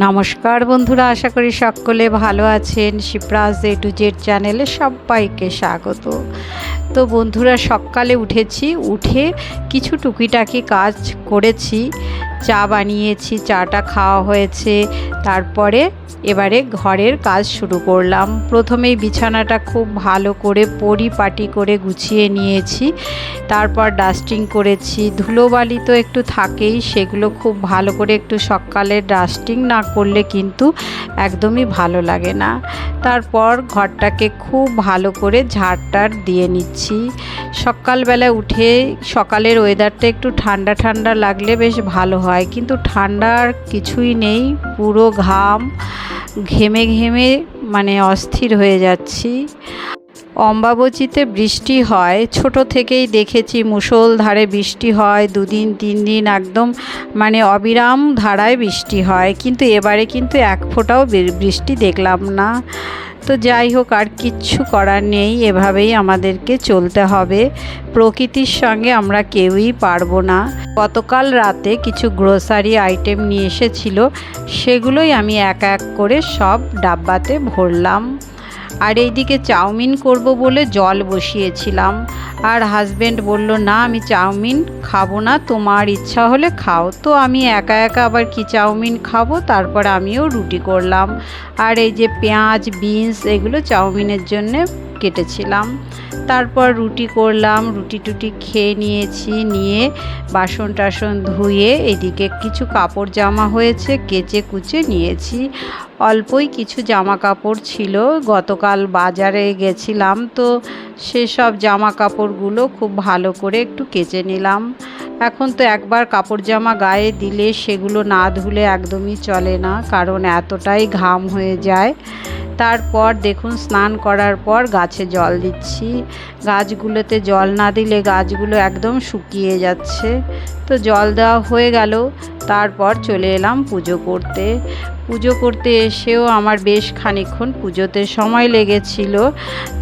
নমস্কার বন্ধুরা আশা করি সকলে ভালো আছেন। শিপ্রাজ এ টু জেড চ্যানেলে সবাইকে স্বাগত। তো বন্ধুরা, সকালে উঠেছি, উঠে কিছু টুকিটাকি কাজ করেছি। চা বানিয়েছি, চাটা খাওয়া হয়েছে, তারপরে এবারে ঘরের কাজ শুরু করলাম। প্রথমেই বিছানাটা খুব ভালো করে পরিপাটি করে গুছিয়ে নিয়েছি, তারপর ডাস্টিং করেছি। ধুলোবালি তো একটু থাকেই, সেগুলো খুব ভালো করে একটু সকালে ডাস্টিং না করলে কিন্তু একদমই ভালো লাগে না। তারপর ঘরটাকে খুব ভালো করে ঝাড়টার দিয়ে নিচ্ছি। সকালবেলা উঠে সকালের ওয়েদারটা একটু ঠান্ডা ঠান্ডা লাগলে বেশ ভালো হয়। কিন্তু ঠান্ডার কিছুই নেই, পুরো ঘাম, ঘেমে ঘেমে মানে অস্থির হয়ে যাচ্ছি। অম্বাবচিতে বৃষ্টি হয়, ছোট থেকেই দেখেছি মুষলধারে বৃষ্টি হয়, দুদিন তিন দিন একদম মানে অবিরাম ধারায় বৃষ্টি হয়। কিন্তু এবারে কিন্তু এক ফোঁটাও বৃষ্টি দেখলাম না। তো যাই হোক, আর কিচ্ছু করার নেই। এভাবেই আমাদেরকে চলতে হবে। প্রকৃতির সঙ্গে আমরা কেউই পারব না। গতকাল রাতে কিছু গ্রোসারি আইটেম নিয়ে এসেছিল, সেগুলোই আমি এক এক করে সব ডাব্বাতে ভরলাম। আর এইদিকে চাউমিন করব বলে জল বসিয়েছিলাম। আর হাজবেন্ড বলল, না, আমি চাউমিন খাব না, তোমার ইচ্ছা হলে খাও। তো আমি একা একা আবার কি চাউমিন খাব? তারপর আমিও রুটি করলাম। আর এই যে পেঁয়াজ, বিনস, এগুলো চাউমিনের জন্যে কেটেছিলাম। তারপর রুটি করলাম, রুটি টুটি খেয়ে নিয়েছি, নিয়ে বাসন টাসন ধুয়ে এদিকে কিছু কাপড় জামা হয়েছে, কেচে কুচে নিয়েছি। অল্পই কিছু জামা কাপড় ছিল, গতকাল বাজারে গেছিলাম, তো সেসব জামা কাপড়গুলো খুব ভালো করে একটু কেচে নিলাম। এখন তো একবার কাপড় জামা গায়ে দিলে সেগুলো না ধুলে একদমই চলে না, কারণ এতটাই ঘাম হয়ে যায়। তারপর দেখুন, স্নান করার পর গাছে জল দিচ্ছি। গাছগুলোতে জল না দিলে গাছগুলো একদম শুকিয়ে যাচ্ছে। তো জল দেওয়া হয়ে গেল। তারপর চলে এলাম পুজো করতে। পুজো করতে এসেও আমার বেশ খানিকক্ষণ পুজোতে সময় লেগেছিল।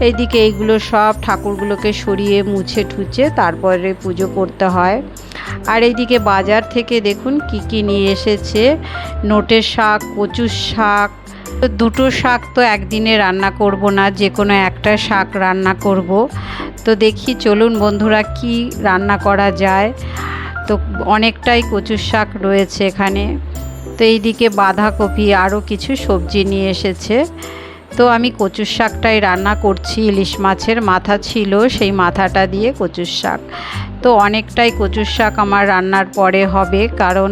এইদিকে এইগুলো সব ঠাকুরগুলোকে সরিয়ে, মুছে, ঠুচে তারপরে পুজো করতে হয়। আর এইদিকে বাজার থেকে দেখুন কি কি নিয়ে এসেছে। নোটের শাক, কচুর শাক। দুটো শাক তো একদিনে রান্না করব না, যে কোনো একটা শাক রান্না করব। তো দেখি চলুন বন্ধুরা কি রান্না করা যায়। তো অনেকটাই কচুর শাক রয়েছে এখানে। তো এইদিকে বাঁধাকপি, আরও কিছু সবজি নিয়ে এসেছে। তো আমি কচুর শাকটাই রান্না করছি। ইলিশ মাছের মাথা ছিল, সেই মাথাটা দিয়ে কচুর শাক। তো অনেকটাই কচুর শাক আমার রান্নার পরে হবে, কারণ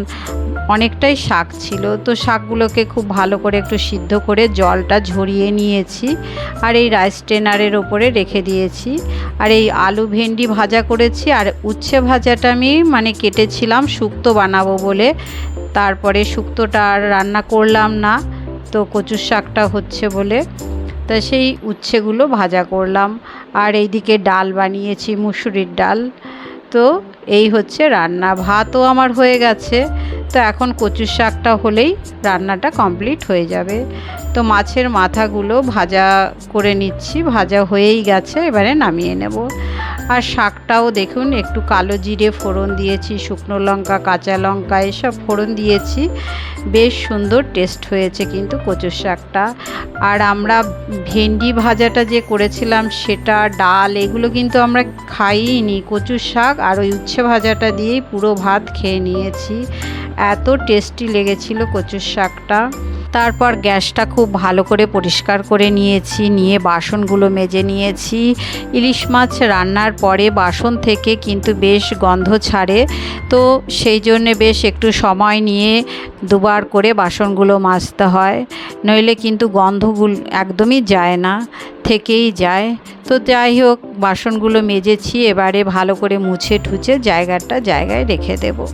অনেকটাই শাক ছিল। তো শাকগুলোকে খুব ভালো করে একটু সিদ্ধ করে জলটা ঝরিয়ে নিয়েছি আর এই রাইস ট্রেনারের ওপরে রেখে দিয়েছি। আর এই আলু ভেন্ডি ভাজা করেছি আর উচ্ছে ভাজাটা আমি মানে কেটেছিলাম শুক্তো বানাবো বলে। তারপরে শুক্তোটা আর রান্না করলাম না, তো কচুর শাকটা হচ্ছে বলে। তা সেই উচ্ছেগুলো ভাজা করলাম। আর এইদিকে ডাল বানিয়েছি, মুসুরির ডাল। তো এই হচ্ছে রান্না। ভাতও আমার হয়ে গেছে। তো এখন কচুর শাকটা হলেই রান্নাটা কমপ্লিট হয়ে যাবে। তো মাছের মাথাগুলো ভাজা করে নিচ্ছি। ভাজা হয়েই গেছে, এবারে নামিয়ে নেব। আর শাকটাও দেখুন, একটু কালো জিরে ফোড়ন দিয়েছি, শুকনো লঙ্কা, কাঁচা লঙ্কা, এসব ফোড়ন দিয়েছি। বেশ সুন্দর টেস্ট হয়েছে কিন্তু কচুর শাকটা। আর আমরা ভেন্ডি ভাজাটা যে করেছিলাম, সেটা ডাল, এগুলো কিন্তু আমরা খাইনি। কচুর শাক আর ওই উচ্ছে ভাজাটা দিয়েই পুরো ভাত খেয়ে নিয়েছি। এত টেস্টি লেগেছিল কচুর শাকটা। তারপর গ্যাসটা খুব ভালো করে পরিষ্কার করে নিয়েছি, নিয়ে বাসনগুলো মেজে নিয়েছি। ইলিশ মাছ রান্নার পরে বাসন থেকে কিন্তু বেশ গন্ধ ছাড়ে, তো সেই জন্যে বেশ একটু সময় নিয়ে দুবার করে বাসনগুলো মাজতে হয়। নইলে কিন্তু গন্ধগুলো একদমই যায় না, থেকেই যায়। তো যাই হোক, বাসনগুলো মেজেছি, এবারে ভালো করে মুছে ঠুছে জায়গাটা জায়গায় রেখে দেবো।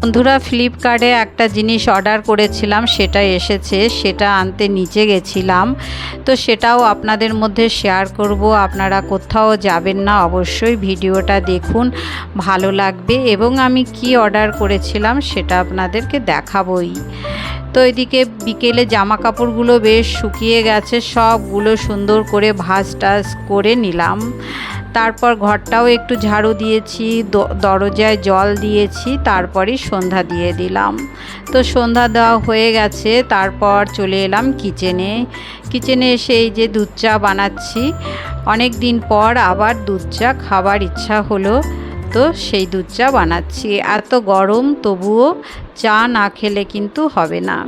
বন্ধুরা, ফ্লিপকার্টে একটা জিনিস অর্ডার করেছিলাম, সেটা এসেছে, সেটা আনতে নিচে গেছিলাম। তো সেটাও আপনাদের মধ্যে শেয়ার করব, আপনারা কোথাও যাবেন না, অবশ্যই ভিডিওটা দেখুন, ভালো লাগবে। এবং আমি কি অর্ডার করেছিলাম, সেটা আপনাদেরকে দেখাবই। তো এদিকে বিকেলে জামা কাপড়গুলো বেশ শুকিয়ে গেছে, সবগুলো সুন্দর করে ভাজ টাজ করে নিলাম। তারপর ঘরটাও একটু ঝাড়ু দিয়েছি দরজায় জল দিয়েছি তারপরই সন্ধ্যা দিয়ে দিলাম। তো সন্ধ্যা দেওয়া হয়ে গেছে, তারপর চলে এলাম কিচেনে। কিচেনে এসে এই যে দুধ চা বানাচ্ছি অনেক দিন পর আবার দুধ চা খাবার ইচ্ছা হলো। তো সেই দুধ চা বানাচ্ছি। এত গরম, তবুও চা না খেলে কিন্তু হবে না।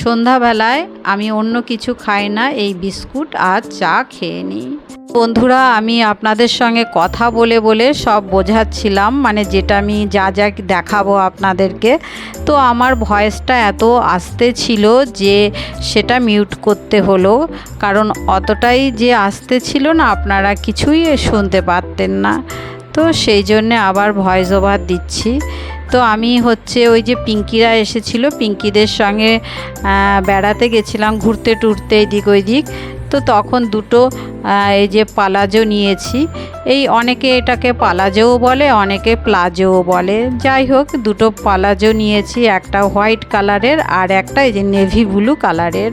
সন্ধ্যাবেলায় আমি অন্য কিছু খাই না, এই বিস্কুট আর চা খেয়ে নিই। বন্ধুরা, আমি আপনাদের সঙ্গে কথা বলে বলে সব বোঝাচ্ছিলাম মানে যেটা আমি যা যা দেখাবো আপনাদেরকে। তো আমার ভয়েসটা এত আস্তে ছিল যে সেটা মিউট করতে হলো, কারণ অতটাই যে আস্তে ছিল না, আপনারা কিছুই শুনতে পারতেন না। তো সেই জন্যে আবার ভয়েস ওভার দিচ্ছি। তো আমি হচ্ছে ওই যে পিঙ্কিরা এসেছিল, পিঙ্কিদের সঙ্গে বেড়াতে গেছিলাম ঘুরতে টুরতে এদিক ওই দিক তো তখন দুটো এই যে পালাজো নিয়েছি। এই অনেকে এটাকে পালাজোও বলে, অনেকে প্লাজোও বলে। যাই হোক, দুটো পালাজো নিয়েছি, একটা হোয়াইট কালারের আর একটা এই যে নেভি ব্লু কালারের।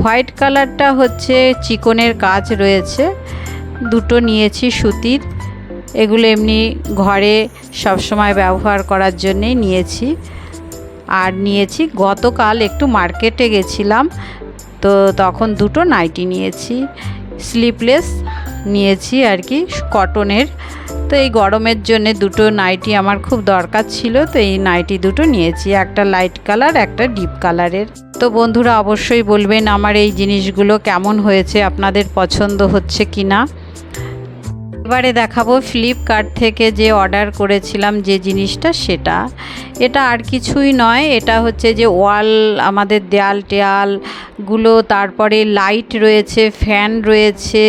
হোয়াইট কালারটা হচ্ছে চিকনের কাজ রয়েছে। দুটো নিয়েছি সুতির। এগুলো এমনি ঘরে সবসময় ব্যবহার করার জন্যেই নিয়েছি। আর নিয়েছি, গতকাল একটু মার্কেটে গেছিলাম, তো তখন দুটো নাইটি নিয়েছি। স্লিপলেস নিয়েছি আর কি, কটনের। তো এই গরমের জন্যে দুটো নাইটি আমার খুব দরকার ছিল, তো এই নাইটি দুটো নিয়েছি, একটা লাইট কালার, একটা ডিপ কালারের। তো বন্ধুরা, অবশ্যই বলবেন আমার এই জিনিসগুলো কেমন হয়েছে, আপনাদের পছন্দ হচ্ছে কি না এবারে দেখাবো ফ্লিপকার্ট থেকে যে অর্ডার করেছিলাম যে জিনিসটা সেটা। এটা আর কিছুই নয়, এটা হচ্ছে যে ওয়াল, আমাদের দেয়াল টেয়ালগুলো তারপরে লাইট রয়েছে ফ্যান রয়েছে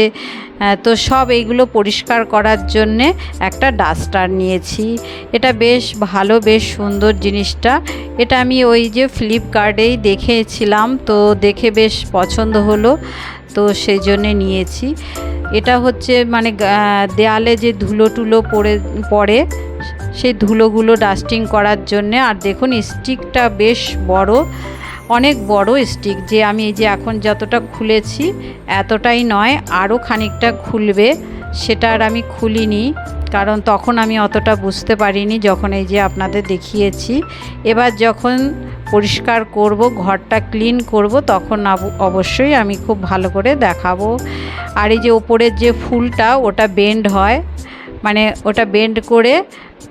তো সব এইগুলো পরিষ্কার করার জন্যে একটা ডাস্টার নিয়েছি। এটা বেশ ভালো, বেশ সুন্দর জিনিসটা। এটা আমি ওই যে ফ্লিপকার্টেই দেখেছিলাম, তো দেখে বেশ পছন্দ হলো, তো সেই জন্যে নিয়েছি। এটা হচ্ছে মানে দেয়ালে যে ধুলো টুলো পড়ে পড়ে, সেই ধুলোগুলো ডাস্টিং করার জন্যে। আর দেখুন স্টিকটা বেশ বড়, অনেক বড় স্টিক যে আমি এই যে এখন যতটা খুলেছি, এতটাই নয় আরও খানিকটা খুলবে, সেটা আর আমি খুলিনি। কারণ তখন আমি অতটা বুঝতে পারিনি যখন এই যে আপনাদের দেখিয়েছি। এবার যখন পরিষ্কার করব, ঘরটা ক্লিন করব, তখন অবশ্যই আমি খুব ভালো করে দেখাবো। আর এই যে ওপরের যে ফুলটা, ওটা বেন্ড হয়। মানে ওটা বেন্ড করে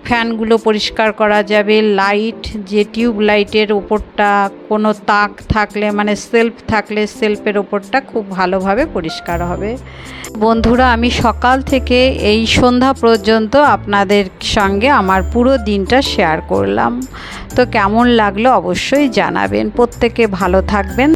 ফ্যানগুলো পরিষ্কার করা যাবে লাইট যে টিউব লাইটের ওপরটা কোনো তাক থাকলে মানে সেলফ থাকলে সেলফের ওপরটা খুব ভালোভাবে পরিষ্কার হবে। বন্ধুরা, আমি সকাল থেকে এই সন্ধ্যা পর্যন্ত আপনাদের সঙ্গে আমার পুরো দিনটা শেয়ার করলাম। তো কেমন লাগল অবশ্যই জানাবেন। প্রত্যেকে ভালো থাকবেন।